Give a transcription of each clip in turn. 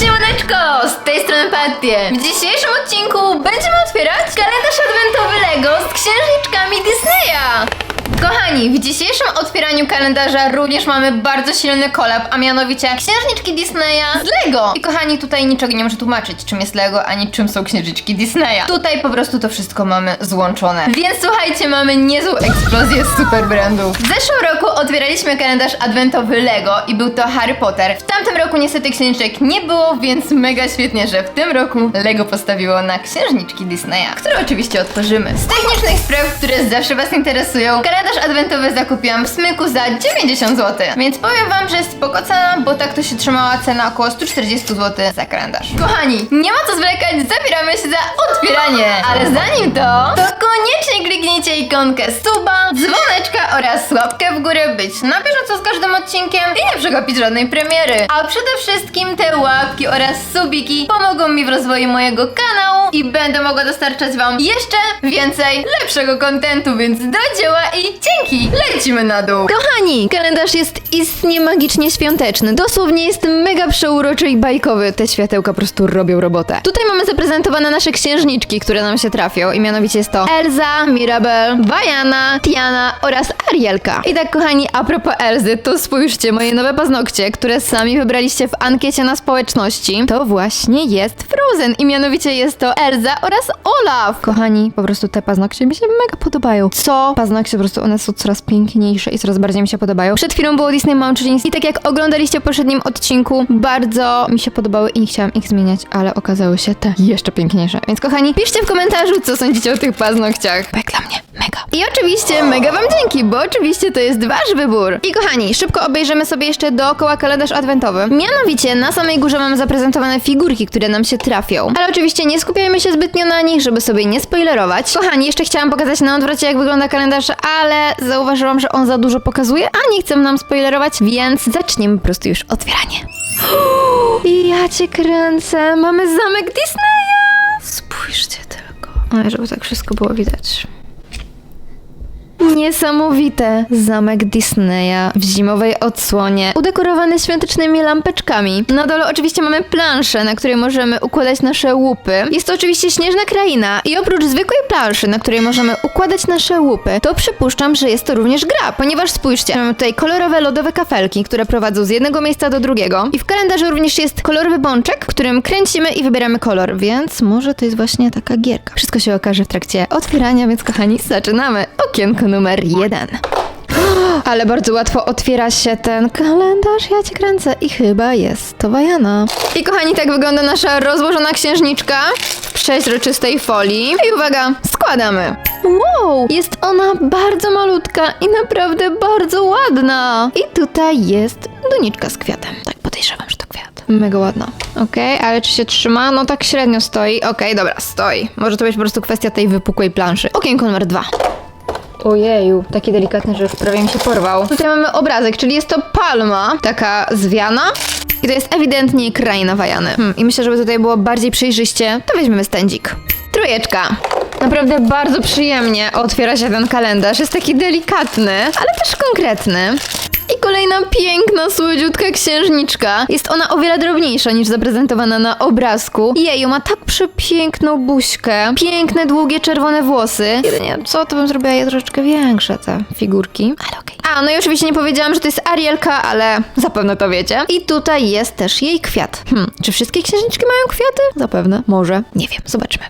Siemaneczko, z tej strony Patty. W dzisiejszym odcinku będziemy otwierać kalendarz adwentowy Lego z księżniczkami Disneya. Kochani, w dzisiejszym otwieraniu kalendarza również mamy bardzo silny kolab, a mianowicie księżniczki Disneya z Lego. I kochani, tutaj niczego nie muszę tłumaczyć, czym jest Lego, ani czym są księżniczki Disneya. Tutaj po prostu to wszystko mamy złączone. Więc słuchajcie, mamy niezłą eksplozję super brandów. W zeszłym roku otwieraliśmy kalendarz adwentowy Lego i był to Harry Potter. W tamtym roku niestety księżniczek nie było, więc mega świetnie, że w tym roku Lego postawiło na księżniczki Disneya, które oczywiście otworzymy. Z technicznych spraw, które zawsze Was interesują, adwentowy zakupiłam w smyku za 90 zł. Więc powiem Wam, że jest spoko cena, bo tak to się trzymała cena około 140 zł za kalendarz. Kochani, nie ma co zwlekać, zabieramy się za otwieranie. Ale zanim to, to koniecznie kliknijcie ikonkę suba, dzwoneczka oraz łapkę w górę, być na bieżąco z każdym odcinkiem i nie przegapić żadnej premiery. A przede wszystkim te łapki oraz subiki pomogą mi w rozwoju mojego kanału i będę mogła dostarczać Wam jeszcze więcej lepszego kontentu, więc do dzieła i dzięki! Lecimy na dół! Kochani, kalendarz jest istnie magicznie świąteczny. Dosłownie jest mega przeuroczy i bajkowy. Te światełka po prostu robią robotę. Tutaj mamy zaprezentowane nasze księżniczki, które nam się trafią i mianowicie jest to Elza, Mirabel, Vajana, Tiana oraz Arielka. I tak kochani, a propos Elzy, to spójrzcie, moje nowe paznokcie, które sami wybraliście w ankiecie na społeczności, to właśnie jest Frozen i mianowicie jest to Elza oraz Olaf. Kochani, po prostu te paznokcie mi się mega podobają. Co? Paznokcie po prostu one są coraz piękniejsze i coraz bardziej mi się podobają. Przed chwilą było Disney Mountains i tak jak oglądaliście w poprzednim odcinku, bardzo mi się podobały i nie chciałam ich zmieniać, ale okazały się te jeszcze piękniejsze. Więc kochani, piszcie w komentarzu, co sądzicie o tych paznokciach. Jak dla mnie, mega. I oczywiście mega wam dzięki, bo oczywiście to jest wasz wybór. I kochani, szybko obejrzymy sobie jeszcze dookoła kalendarz adwentowy. Mianowicie na samej górze mamy zaprezentowane figurki, które nam się trafią. Ale oczywiście nie skupiajmy się zbytnio na nich, żeby sobie nie spoilerować. Kochani, jeszcze chciałam pokazać na odwrocie, jak wygląda kalendarz, ale zauważyłam, że on za dużo pokazuje, a nie chcę nam spoilerować, więc zaczniemy po prostu już otwieranie. Ja cię kręcę, mamy zamek Disneya! Spójrzcie tylko. Ale żeby tak wszystko było widać. Niesamowite! Zamek Disneya w zimowej odsłonie, udekorowany świątecznymi lampeczkami. Na dole oczywiście mamy planszę, na której możemy układać nasze łupy. Jest to oczywiście śnieżna kraina i oprócz zwykłej planszy, na której możemy układać nasze łupy, to przypuszczam, że jest to również gra, ponieważ spójrzcie, mamy tutaj kolorowe lodowe kafelki, które prowadzą z jednego miejsca do drugiego i w kalendarzu również jest kolorowy bączek, którym kręcimy i wybieramy kolor, więc może to jest właśnie taka gierka. Wszystko się okaże w trakcie otwierania, więc kochani, zaczynamy. Okienko numer jeden. Ale bardzo łatwo otwiera się ten kalendarz, ja cię kręcę i chyba jest to Wajana. I kochani, tak wygląda nasza rozłożona księżniczka w przeźroczystej folii. I uwaga, składamy. Wow, jest ona bardzo malutka i naprawdę bardzo ładna. I tutaj jest doniczka z kwiatem. Tak podejrzewam, że to kwiat. Mega ładna. Okej, ale czy się trzyma? No tak średnio stoi. Okej, dobra, stoi. Może to być po prostu kwestia tej wypukłej planszy. Okienko numer dwa. Ojeju, taki delikatny, że już prawie mi się porwał. Tutaj mamy obrazek, czyli jest to palma, taka zwiana. I to jest ewidentnie kraina Wajany. Hmm, I myślę, żeby tutaj było bardziej przejrzyście, to weźmiemy stędzik. Trójeczka. Naprawdę bardzo przyjemnie otwiera się ten kalendarz. Jest taki delikatny, ale też konkretny. I kolejna piękna, słodziutka księżniczka. Jest ona o wiele drobniejsza niż zaprezentowana na obrazku. Jeju, ma tak przepiękną buźkę, piękne, długie, czerwone włosy. Jedynie co, to bym zrobiła je troszeczkę większe, te figurki. Ale okej. A, no i oczywiście nie powiedziałam, że to jest Arielka, ale zapewne to wiecie. I tutaj jest też jej kwiat. Hmm, czy wszystkie księżniczki mają kwiaty? Zapewne. Może. Nie wiem, zobaczmy.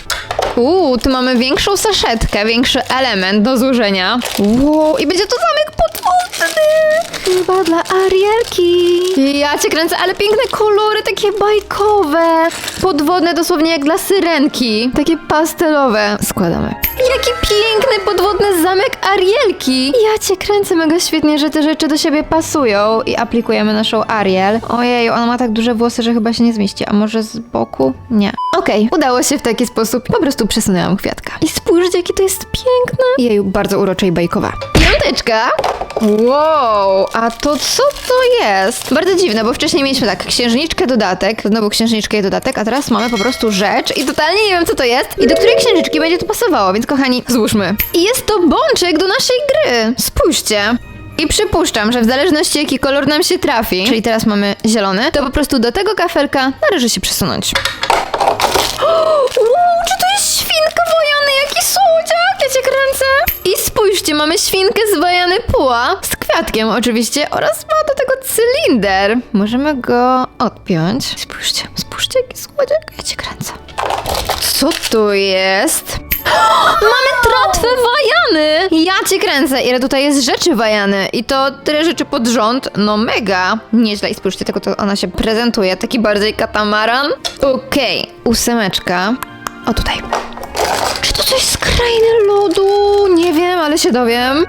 Uuu, tu mamy większą saszetkę, większy element do złożenia. Wow, i będzie to zamek podwodny. Chyba dla Arielki. Ja cię kręcę, ale piękne kolory, takie bajkowe. Podwodne dosłownie jak dla syrenki. Takie pastelowe. Składamy. Jaki piękny podwodny zamek Arielki. Ja cię kręcę mega świetnie, że te rzeczy do siebie pasują. I aplikujemy naszą Ariel. Ojej, ona ma tak duże włosy, że chyba się nie zmieści. A może z boku? Nie. Okej, udało się w taki sposób. Po prostu przesunęłam kwiatka. I spójrzcie, jakie to jest piękne. Jeju, bardzo urocze i bajkowa. Piąteczka. Wow, a to co to jest? Bardzo dziwne, bo wcześniej mieliśmy tak, księżniczkę, dodatek, znowu księżniczkę i dodatek, a teraz mamy po prostu rzecz i totalnie nie wiem co to jest i do której księżniczki będzie to pasowało, więc kochani, złóżmy. I jest to bączek do naszej gry. Spójrzcie. I przypuszczam, że w zależności jaki kolor nam się trafi, czyli teraz mamy zielony, to po prostu do tego kafelka należy się przesunąć. Wow, czy to jest świnka wojany? Jaki słodziak! I spójrzcie, mamy świnkę z wojany puła, z kwiatkiem oczywiście oraz ma do tego cylinder. Możemy go odpiąć. Spójrzcie, spójrzcie, jaki słodziak. Ja cię kręcę. Co to jest? Mamy tratwę wajany! Ja cię kręcę, ile tutaj jest rzeczy wajany. I to tyle rzeczy pod rząd. No mega. Nieźle. I spójrzcie, tylko to ona się prezentuje. Taki bardziej katamaran. Okej, ósemeczka. O tutaj. Czy to coś z krainy lodu? Nie wiem, ale się dowiem.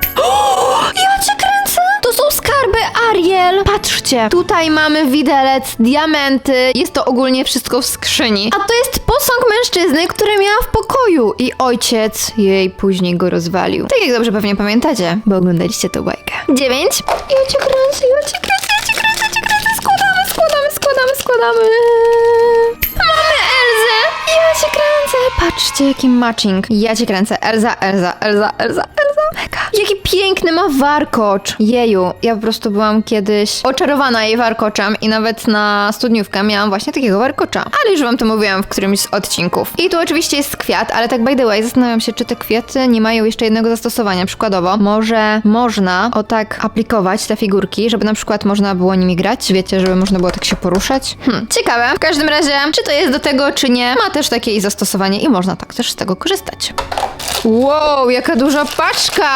Ja cię kręcę! To są skarby Ariel! Patrzcie, tutaj mamy widelec, diamenty. Jest to ogólnie wszystko w skrzyni. A to jest posąg mężczyzny, który miała w pokoju i ojciec jej później go rozwalił. Tak jak dobrze pewnie pamiętacie, bo oglądaliście tę bajkę. Dziewięć. Ja cię kręcę, ja cię kręcę, ja cię kręcę, ja cię kręcę. Składamy, składamy, składamy, składamy. Cię kręcę! Patrzcie, jaki matching. Ja cię kręcę. Elza, Elza, Elza, Elza, Elza. Jaki piękny ma warkocz. Jeju, ja po prostu byłam kiedyś oczarowana jej warkoczem i nawet na studniówkę miałam właśnie takiego warkocza. Ale już wam to mówiłam w którymś z odcinków. I tu oczywiście jest kwiat, ale tak by the way, zastanawiam się, czy te kwiaty nie mają jeszcze jednego zastosowania. Przykładowo, może można o tak aplikować te figurki, żeby na przykład można było nimi grać. Wiecie, żeby można było tak się poruszać. Hmm, ciekawe. W każdym razie, czy to jest do tego, czy nie, ma też takie i zastosowanie i można tak też z tego korzystać. Wow, jaka duża paczka!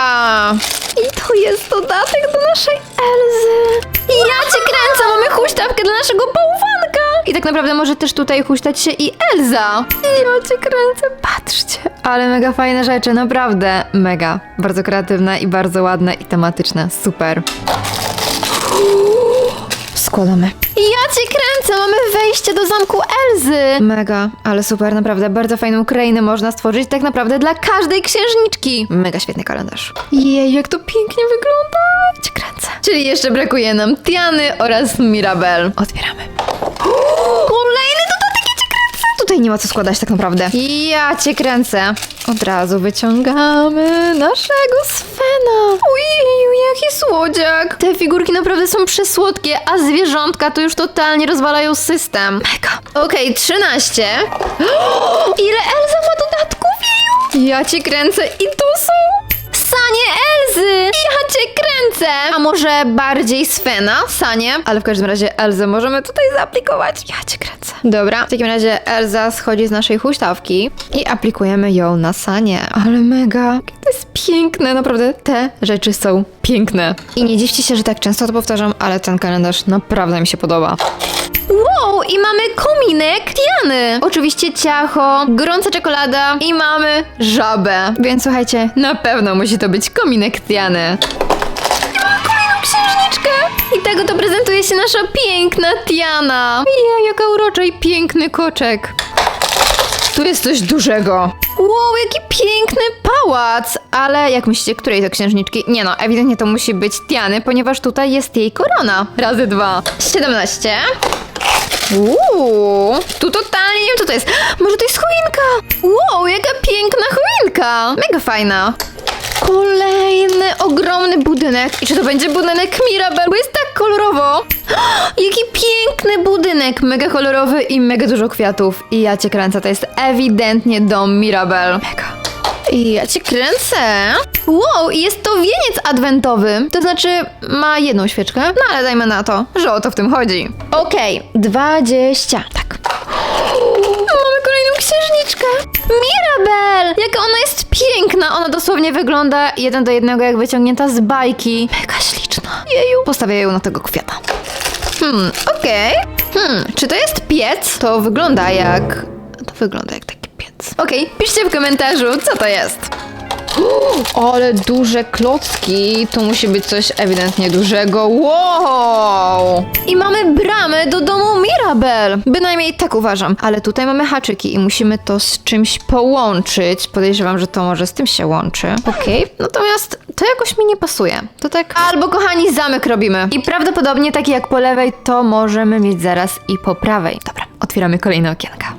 I to jest dodatek do naszej Elzy. Ja cię kręcę, mamy huśtawkę dla naszego bałwanka! I tak naprawdę może też tutaj huśtać się i Elza. Ja cię kręcę, patrzcie. Ale mega fajne rzeczy, naprawdę mega. Bardzo kreatywne i bardzo ładne i tematyczne. Super. Składamy. Ja cię kręcę, mamy wejście do zamku Elzy. Mega, ale super, naprawdę bardzo fajną krainę można stworzyć tak naprawdę dla każdej księżniczki. Mega świetny kalendarz. Jej, jak to pięknie wygląda. Cię kręcę. Czyli jeszcze brakuje nam Tiany oraz Mirabel. Otwieramy. Kolejny dodatek, ja cię kręcę. Tutaj nie ma co składać tak naprawdę. Ja cię kręcę. Od razu wyciągamy naszego Svena. Ojej, jaki słodziak. Te figurki naprawdę są przesłodkie, a zwierzątka to już totalnie rozwalają system. Mega. Okej, 13. Ile Elza ma dodatków? Ja cię kręcę i tu są sanie Elzy. Ja cię A może bardziej Svena, sanie? Ale w każdym razie Elzę możemy tutaj zaaplikować. Ja cię kręcę. Dobra, w takim razie Elza schodzi z naszej huśtawki i aplikujemy ją na sanie. Ale mega. To jest piękne, naprawdę te rzeczy są piękne. I nie dziwcie się, że tak często to powtarzam, ale ten kalendarz naprawdę mi się podoba. Wow, i mamy kominek Tiany. Oczywiście ciacho, gorąca czekolada i mamy żabę. Więc słuchajcie, na pewno musi to być kominek Tiany. I tego to prezentuje się nasza piękna Tiana. Ja, jaka urocza i piękny koczek. Tu jest coś dużego. Wow, jaki piękny pałac! Ale jak myślicie, której to księżniczki? Nie no, ewidentnie to musi być Tiany, ponieważ tutaj jest jej korona. Razy dwa. 17. Uuu, tu totalnie nie wiem co to jest. Może to jest choinka? Wow, jaka piękna choinka. Mega fajna. Kolejny ogromny budynek. I czy to będzie budynek Mirabel? Bo jest tak kolorowo. Jaki piękny budynek. Mega kolorowy i mega dużo kwiatów. I ja cię kręcę. To jest ewidentnie dom Mirabel. Mega. I ja cię kręcę. Wow, i jest to wieniec adwentowy. To znaczy, ma jedną świeczkę. No ale dajmy na to, że o to w tym chodzi. Okej, 20. Tak. Księżniczkę. Mirabel! Jaka ona jest piękna. Ona dosłownie wygląda jeden do jednego jak wyciągnięta z bajki. Mega śliczna. Jeju. Postawię ją na tego kwiata. Hmm, okej. Hmm, czy to jest piec? To wygląda jak... To wygląda jak taki piec. Okej, piszcie w komentarzu, co to jest. Ale duże klocki. To musi być coś ewidentnie dużego. Wow! I mamy bramę do domu Mirabel. Bynajmniej tak uważam. Ale tutaj mamy haczyki i musimy to z czymś połączyć. Podejrzewam, że to może z tym się łączy. Okej, natomiast to jakoś mi nie pasuje. To tak... Albo kochani, zamek robimy. I prawdopodobnie taki jak po lewej, to możemy mieć zaraz i po prawej. Dobra, otwieramy kolejne okienka.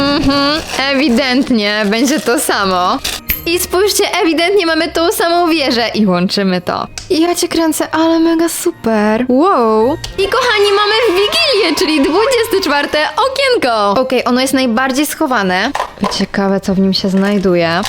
Mhm, ewidentnie będzie to samo. I spójrzcie, ewidentnie mamy tą samą wieżę i łączymy to. I ja cię kręcę, ale mega super. Wow. I kochani, mamy Wigilię, czyli 24 okienko. Okej, ono jest najbardziej schowane. Ciekawe, co w nim się znajduje.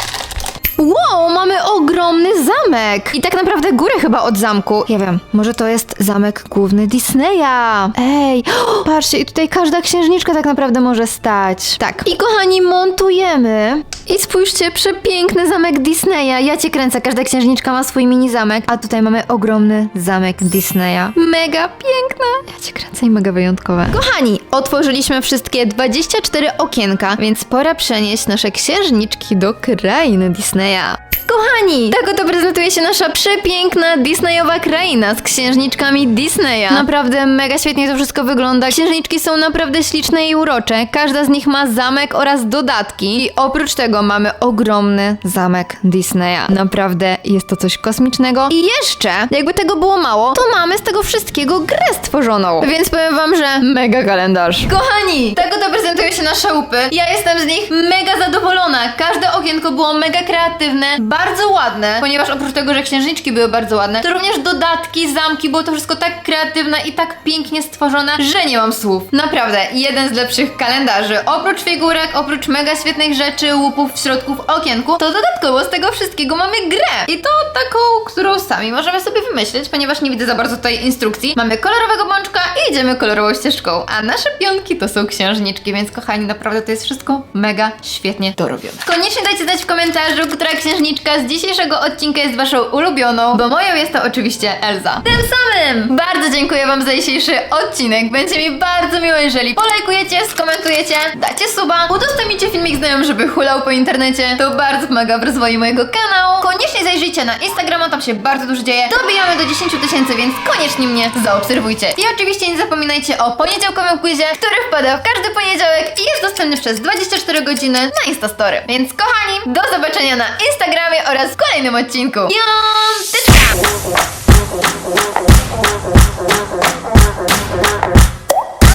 Wow, mamy ogromny zamek! I tak naprawdę górę chyba od zamku. Nie wiem, może to jest zamek główny Disneya. Ej, patrzcie, i tutaj każda księżniczka tak naprawdę może stać. Tak. I kochani, montujemy. I spójrzcie, przepiękny zamek Disneya. Ja cię kręcę, każda księżniczka ma swój mini zamek, a tutaj mamy ogromny zamek Disneya. Mega piękna. Ja cię kręcę i mega wyjątkowe. Kochani, otworzyliśmy wszystkie 24 okienka, więc pora przenieść nasze księżniczki do krainy Disneya. yeah. Kochani, tak oto prezentuje się nasza przepiękna Disneyowa kraina z księżniczkami Disneya. Naprawdę mega świetnie to wszystko wygląda. Księżniczki są naprawdę śliczne i urocze. Każda z nich ma zamek oraz dodatki. I oprócz tego mamy ogromny zamek Disneya. Naprawdę jest to coś kosmicznego. I jeszcze, jakby tego było mało, to mamy z tego wszystkiego grę stworzoną. Więc powiem wam, że mega kalendarz. Kochani, tak oto prezentują się nasze łupy. Ja jestem z nich mega zadowolona. Każde okienko było mega kreatywne, bardzo ładne, ponieważ oprócz tego, że księżniczki były bardzo ładne, to również dodatki, zamki, było to wszystko tak kreatywne i tak pięknie stworzone, że nie mam słów. Naprawdę, jeden z lepszych kalendarzy. Oprócz figurek, oprócz mega świetnych rzeczy, łupów w środku w okienku, to dodatkowo z tego wszystkiego mamy grę. I to taką, którą sami możemy sobie wymyślić, ponieważ nie widzę za bardzo tutaj instrukcji. Mamy kolorowego bączka i idziemy kolorową ścieżką, a nasze pionki to są księżniczki, więc kochani, naprawdę to jest wszystko mega świetnie dorobione. Koniecznie dajcie znać w komentarzu, która księżniczka z dzisiejszego odcinka jest waszą ulubioną, bo moją jest to oczywiście Elza. Tym samym bardzo dziękuję wam za dzisiejszy odcinek. Będzie mi bardzo miło, jeżeli polajkujecie, skomentujecie, dacie suba, udostępnicie filmik znajomym, żeby hulał po internecie. To bardzo pomaga w rozwoju mojego kanału. Koniecznie zajrzyjcie na Instagrama, tam się bardzo dużo dzieje. Dobijamy do 10 tysięcy, więc koniecznie mnie zaobserwujcie. I oczywiście nie zapominajcie o poniedziałkowym quizie, który wpada w każdy poniedziałek i jest dostępny przez 24 godziny na Instastory. Więc kochani, do zobaczenia na Instagramie programie oraz w kolejnym odcinku. Piąteczka!